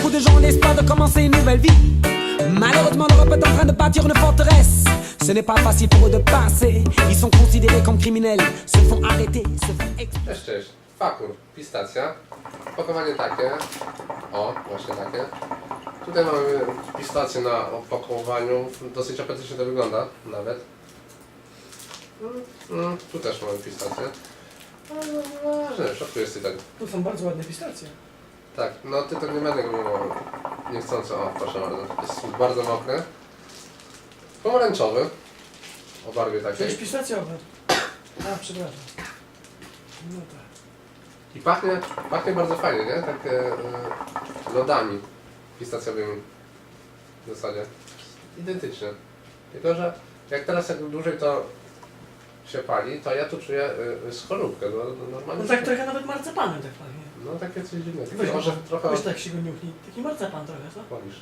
beaucoup de gens l'espoir de commencer une nouvelle vie. Malheureusement, l'Europe est en train de bâtir une forteresse. Ce n'est pas facile pour eux de passer. Ils sont considérés comme criminels, se font arrêter, se font. Fakur, pistacja. Opakowanie takie. O, właśnie takie. Tutaj mamy pistację na opakowaniu. Dosyć apetycznie to wygląda nawet. Mm, mm, tu też mamy pistację. No, w środku jest tytoń. Tu są bardzo ładne pistacje. Tak, no tytoń nie będę go niechcący. O, proszę bardzo. Jest bardzo mokry. Pomarańczowy. O barwie To takiej. jest pistacjowe. A, przepraszam. No tak. I pachnie, pachnie bardzo fajnie, nie? Tak e, lodami pistacjowymi w zasadzie. Identycznie. Tylko, że jak teraz jak dłużej to się pali, to ja tu czuję e, e, skorupkę, bo normalnie... No tak trochę nawet marcepanem tak pachnie. No takie coś dziwnego. Weź, może trochę... weź tak się go niuchnij. Taki marcepan trochę, co? Wolisz.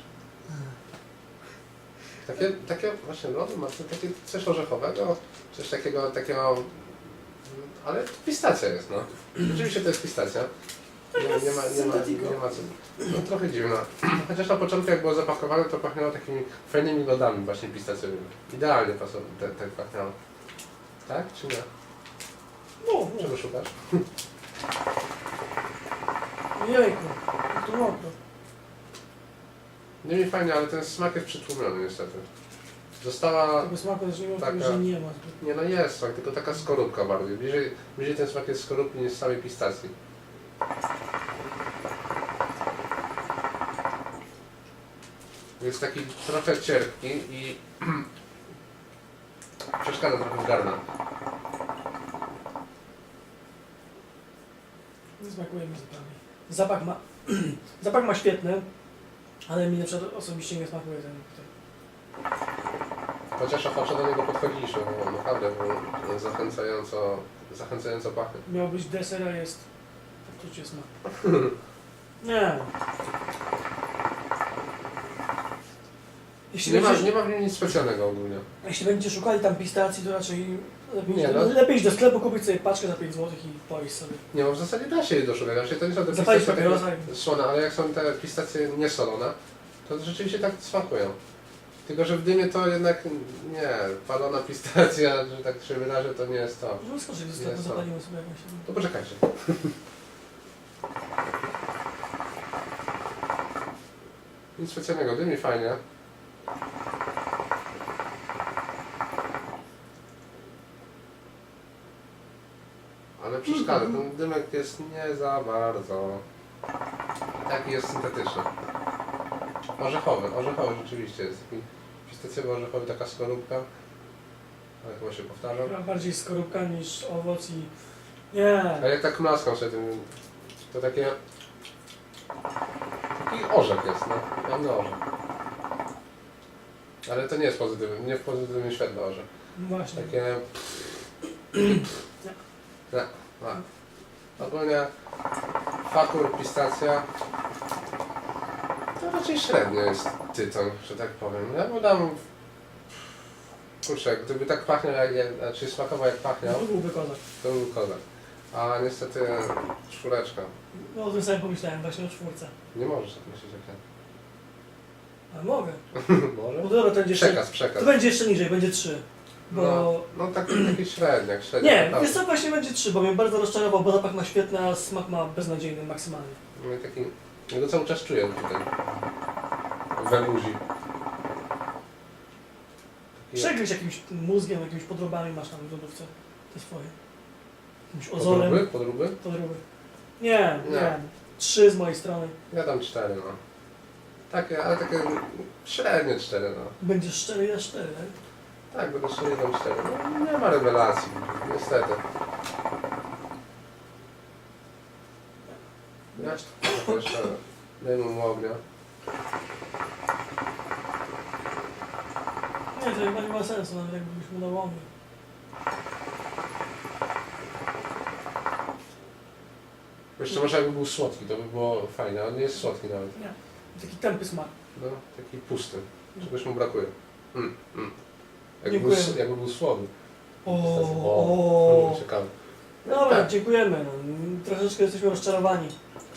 Takie, takie właśnie lody, ma takie coś orzechowego, coś takiego, takiego... Ale to pistacja jest, no. Rzeczywiście to jest pistacja. Nie, nie, ma, nie, ma, nie ma co. No trochę dziwna. Chociaż na początku jak było zapakowane, to pachniało takimi fajnymi lodami właśnie pistacjowymi. Idealnie pasowało, tak, tak pachniało. Tak czy nie? No, no. Czego szukasz? Jejku, mokro. Nie mi fajnie, ale ten smak jest przytłumiony niestety. Została... Tego smaku też nie Taka- że nie ma. Nie no jest smak, tylko taka skorupka bardziej. Bliżej, bliżej ten smak jest skorupki niż samej pistacji. Jest taki trochę cierpki i przeszkadza trochę w gardle. Nie smakuje mi zupełnie. Zapach ma, zapach ma świetny, ale mi na przykład osobiście nie smakuje ten tutaj. Chociaż ochoczo do niego podchodziliśmy, bo naprawdę był zachęcająco, zachęcająco pachnie. Miał być deser, a jest poczucie smaku. Nie. Jeśli, Nie ma, nie ma w nim nic specjalnego ogólnie. jeśli będziecie szukali tam pistacji, to raczej Nie, no. lepiej iść do sklepu, kupić sobie paczkę za 5 zł i pojeść sobie. Nie, no w zasadzie da się je doszukać. Raczej to nie są te Zapalić pistacje papierosa takie i- słone, ale jak są te pistacje niesolone, to rzeczywiście tak smakują. Tylko, że w dymie to jednak nie, palona pistacja, że tak się wydarzy, to nie jest to. Możemy skoczyć do sklepu, Jest to. zapalimy sobie jakąś. To poczekajcie. Nic specjalnego, dymi fajnie. Ale przeszkadza, ten dymek jest nie za bardzo. Taki jest syntetyczny. Orzechowy, orzechowy rzeczywiście jest. Taki pistacjowy orzechowy, taka skorupka. Ale chyba się powtarzam. Chyba bardziej skorupka niż owoc i... Nie. A jak tak klaskam sobie tym, to takie... Taki orzech jest, no. Pełny orzech. Ale to nie jest pozytywny, nie w pozytywnym świetle orzech. Właśnie. Takie... Nie, no. Ogólnie fakur, pistacja to raczej średnio jest tytoń, że tak powiem. Ja mu dam... Kurczę, gdyby tak pachniał, jak, jak, znaczy smakował jak pachniał, To byłby kozak. to był kozak. A niestety czwóreczka. No o tym samym pomyślałem, właśnie o czwórce. Nie możesz tak myśleć jak Ale mogę. ja. No Może? dobra, to będzie jeszcze... Przekaz, przekaz. To będzie jeszcze niżej, będzie trzy. Bo... No, no taki, taki średniak, średniak. Nie, naprawdę. wiesz co, właśnie będzie trzy, bo mnie bardzo rozczarował, bo zapach ma świetny, a smak ma beznadziejny maksymalnie. No i taki, ja go cały czas czuję tutaj. We buzi. Taki- Przegryź jakimś mózgiem, jakimiś podrobami masz tam w lodówce. Te swoje. Jakimś ozorem. Podróby? Podróby? Podróby. Nie, nie, Nie. Trzy z mojej strony. Ja dam cztery, no. Takie, ale takie średnie cztery, no. Będzie szczery, ja szczery, tak? Tak, będę szczery dam cztery. No, nie ma rewelacji, niestety. Ja jeszcze dajmy mu ognia. Nie, to chyba nie ma sensu, nawet jakbyś mu dał ogień. Jeszcze może jakby był słodki, to by było fajne, ale nie jest słodki nawet. Nie. Taki tępy smak. No, taki pusty. Czegoś mu brakuje. Mm, mm. Jakby, był, Dziękuję. jakby był słodny. O, o, o. ciekawe. Dobra, Tak. dziękujemy. No. Troszeczkę jesteśmy rozczarowani.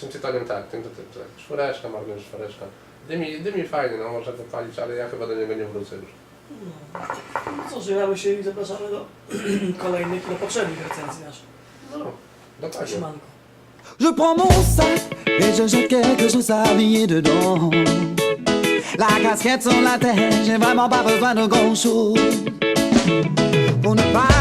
Tym tytoniem tak, tym to tak. Czwóreczka, marny czwóreczka. Dymi, dymi fajnie, no można go palić, ale ja chyba do niego nie wrócę już. No. Co, żegnamy się i zapraszamy do kolejnych, do poprzednich recenzji naszych. No, dokładnie. Siemanko. Je prends mon sac et je jette quelque chose à habiller dedans. La casquette sur la tête, j'ai vraiment pas besoin de grand chose. Pour ne pas